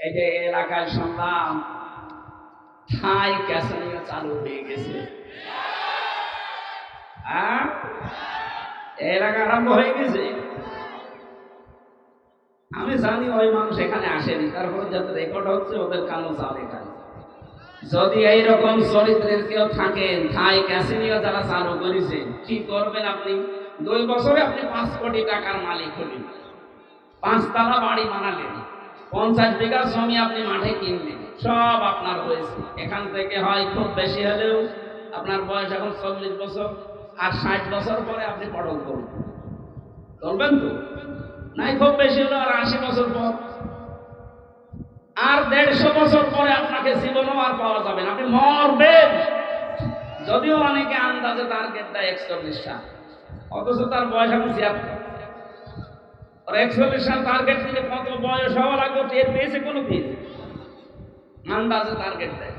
এই যে এলাকায় শুনলাম, ঠাই ক্যাসেনিও চালু হয়ে গেছে। হ্যাঁ? এলাকা আরম্ভ হয়ে গেছে। আমি জানি ওই মানুষ এখানে আসেনি, তারপরে যাতে রেকর্ড হচ্ছে ওদের কানো চাল এখানে যদি এইরকম চরিত্রের কেউ থাকেন থাই ক্যাসিনিও যারা চালু করেছে, কি করবেন আপনি? দুই বছরে আপনি পাঁচ কোটি টাকার মালিক হলেন। পাঁচতলা বাড়ি বানালেন। পঞ্চাশ বিঘা জমি আপনি মাঠে কিনলেন, সব আপনার হয়েছে। এখান থেকে হয় খুব বেশি হলেও আপনার বয়স এখন চল্লিশ বছর, আর ষাট বছর পরে আপনি পটল করবেন করবেন তো? নাই, খুব বেশি হলো আর আশি বছর পর। আর দেড়শো বছর পরে আপনাকে জীবনও আর পাওয়া যাবে না। আপনি মরবেন। যদিও অনেকে আন্দাজে টার্গেট দেয় একচল্লিশ সাল অথচ তার বয়স এখন ছিয়াত্তর। একচল্লিশ সাল টার্গেট দিলে কত বয়স হওয়া লাগবে? পেয়েছে কোনো আন্দাজে টার্গেট দেয়।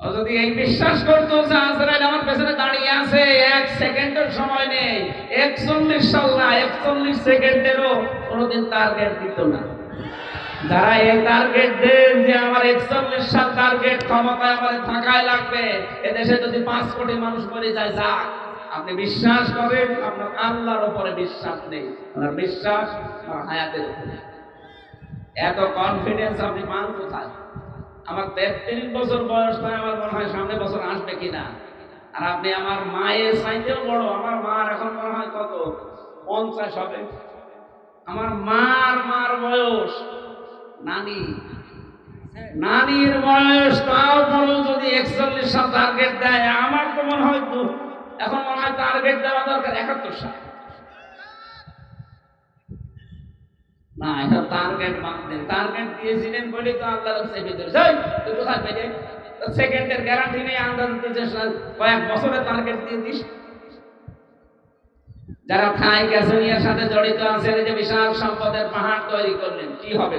যদি এই বিশ্বাস করতো যে আজরাইল আমার পেছনে দাঁড়িয়ে আছে, এক সেকেন্ডের সময় নেই। একচল্লিশ সাল না, একচল্লিশ সেকেন্ডেরও কোনোদিন টার্গেট দিত না। যারা এই টার্গেট দেন যে আমার একচল্লিশ সাল টার্গেট ক্ষমতায় আমার থাকায় লাগবে, এদেশে যদি পাঁচ কোটি মানুষ মরে যায়, যাক। আপনি বিশ্বাস করেন আপনার আল্লাহর উপরে বিশ্বাস নেই। আপনার বিশ্বাস আমার হায়াতের উপরে। এত কনফিডেন্স আপনি পান কোথায়? আমার তেত্রিশ বছর বয়স নয় আমার মনে হয় সামনে বছর আসবে কিনা? আর আপনি আমার মায়ের চাইতেও বড় আমার মার এখন মনে হয় কত? পঞ্চাশ হবে। আমার মার মার বয়স। নানি। নানির বয়স তাও বড় যদি একচল্লিশ সাল টার্গেট দেয় আমার মনে এখন মনে হয় টার্গেট দেওয়া দরকার একাত্তর সাল। না দিয়েছিলেন তো আল্লাহ এই, তুই কোথায় পেলে? সেকেন্ডের গ্যারান্টি নেই আন্দাজ দিতে কয়েক টার্গেট দিয়ে দিস। যারা থাই গ্যাসোনিয়ার সাথে জড়িত আছেন যে বিশাল সম্পদের পাহাড় তৈরি করলেন কি হবে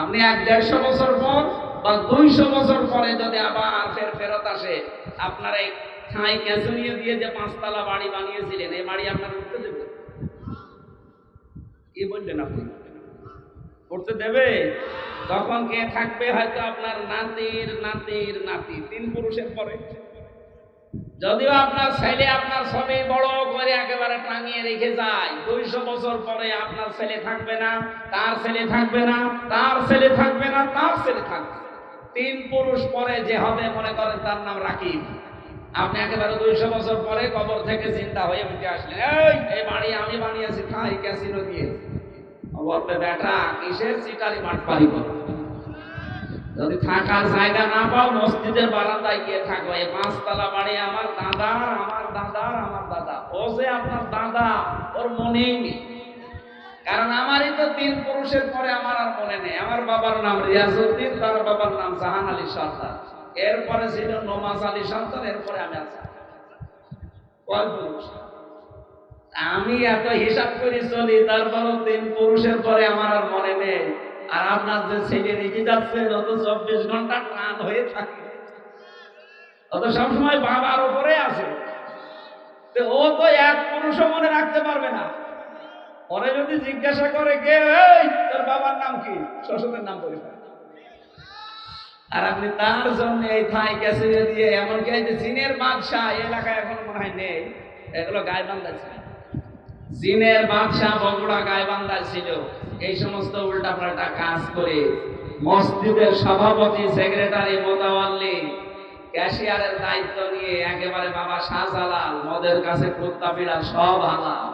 আপনি এক দেড়শো বছর পর বা দুইশো বছর পরে যদি আবার ফের ফেরত আসে আপনার এই থাই গ্যাসোনিয়া দিয়ে যে পাঁচতলা বাড়ি বানিয়েছিলেন? এই বাড়ি আপনার উঠতে দেবে? কি বললেন আপনি? করতে দেবে? তখন কে থাকবে হয়তো আপনার নাতির নাতির নাতি, তিন পুরুষের পরে। যদিও আপনার ছেলে আপনার ছবি বড় করে একেবারে টাঙিয়ে রেখে যায়, দুইশো বছর পরে আপনার ছেলে থাকবে না, তার ছেলে থাকবে না, তার ছেলে থাকবে না, তার ছেলে থাকবে তিন পুরুষ পরে যে হবে, মনে করেন তার নাম রাকিব। আপনি একেবারে দুইশো বছর পরে কবর থেকে চিন্তা হয়ে উঠে আসলেন। এই বাড়ি আমি বানিয়েছি, খাই, ক্যাসিনো দিয়ে। বলবে বেটা কিসের মাঠ পারি যদি থাকার জায়গা না পাও, মসজিদের বারান্দায় গিয়ে থাকো। এই পাঁচতলা বাড়ি আমার দাদা, আমার দাদার আমার দাদা। ও যে আপনার দাদা, ওর কারণ আমারই তো তিন পুরুষের পরে আমার আর মনে নেই। আমার বাবার নাম রিয়াজউদ্দিন, তার বাবার নাম জাহান আলী সর্দার। এরপরে ছিল নমাজ আলী সর্দার এরপরে আমি আছি। আমি এত হিসাব করে চলি, তারপরও তিন পুরুষের পরে আমার আর মনে নেই। আর আপনার যে ছেলে রেখে যাচ্ছে অত চব্বিশ ঘণ্টা টান হয়ে থাকে অত সবসময় বাবার উপরে আছে। ও তো এক পুরুষও মনে রাখতে পারবে না। পরে যদি জিজ্ঞাসা করে কে তোর বাবার নাম কি? শ্বশুরের নাম ফেলে। আর আপনি তার জন্য এই থাই ক্যাসে দিয়ে এমনকি এই যে জিনের বাদশাহ এলাকায় এখন মনে হয় নেই? এগুলো গায়ে বান্ধা ছিল। জিনের বাদশাহ বগুড়া গায়বান্ধা ছিল। এই সমস্ত উল্টা পাল্টা কাজ করে মসজিদের সভাপতি, সেক্রেটারি মোতাওয়াল্লি ক্যাশিয়ারের দায়িত্ব নিয়ে একেবারে বাবা শাহজালাল, মদের কাছে কুত্তা বিড়াল, সব হালাল।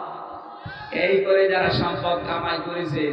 এই করে যারা সম্পদ কামাই করেছে